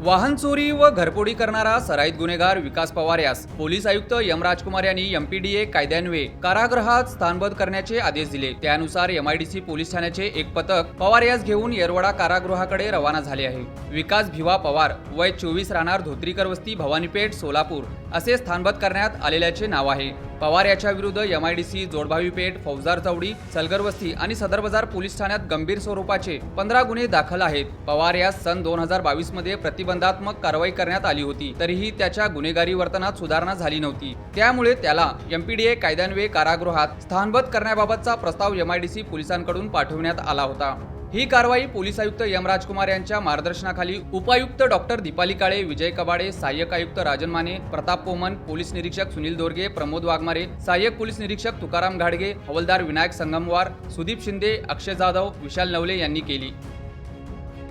वाहन चोरी व घरपोडी करणारा सराईत गुन्हेगार विकास पवार यास पोलीस आयुक्त यम राजकुमार यांनी एमपीडीए कायद्यान्वये कारागृहात स्थानबद्ध करण्याचे आदेश दिले. त्यानुसार एमआयडीसी पोलीस ठाण्याचे एक पथक पवार यास घेऊन येरवडा कारागृहाकडे रवाना झाले आहे. विकास भिवा पवार वय चोवीस राहणार धोत्रीकर वस्ती भवानीपेठ सोलापूर असे स्थानबद्ध करण्यात आलेल्याचे नाव आहे. पवार याच्या विरुद्ध सी जोडभावी पेठ फौजदार चौडी सलगर वस्ती आणि सदर बाजार पोलीस ठाण्यात गंभीर स्वरूपाचे पंधरा गुन्हे दाखल आहेत. पवार यास सन दोन हजार बावीसमध्ये प्रतिबंधात्मक कारवाई करण्यात आली होती. तरीही त्याच्या गुन्हेगारी वर्तनात सुधारणा झाली नव्हती. त्यामुळे त्याला एमपीडीए कायद्यान्वये कारागृहात स्थानबद्ध करण्याबाबतचा प्रस्ताव एमआयडीसी पोलिसांकडून पाठवण्यात आला होता. ही कारवाई पोलीस आयुक्त यम राजकुमार यांच्या मार्गदर्शनाखाली उपायुक्त डॉक्टर दीपाली काळे विजय कबाडे सहाय्यक आयुक्त राजन माने प्रताप पोमन पोलीस निरीक्षक सुनील दोरगे प्रमोद वाघमारे सहाय्यक पोलीस निरीक्षक तुकाराम घाडगे हवलदार विनायक संगमवार सुदीप शिंदे अक्षय जाधव विशाल नवले यांनी केली.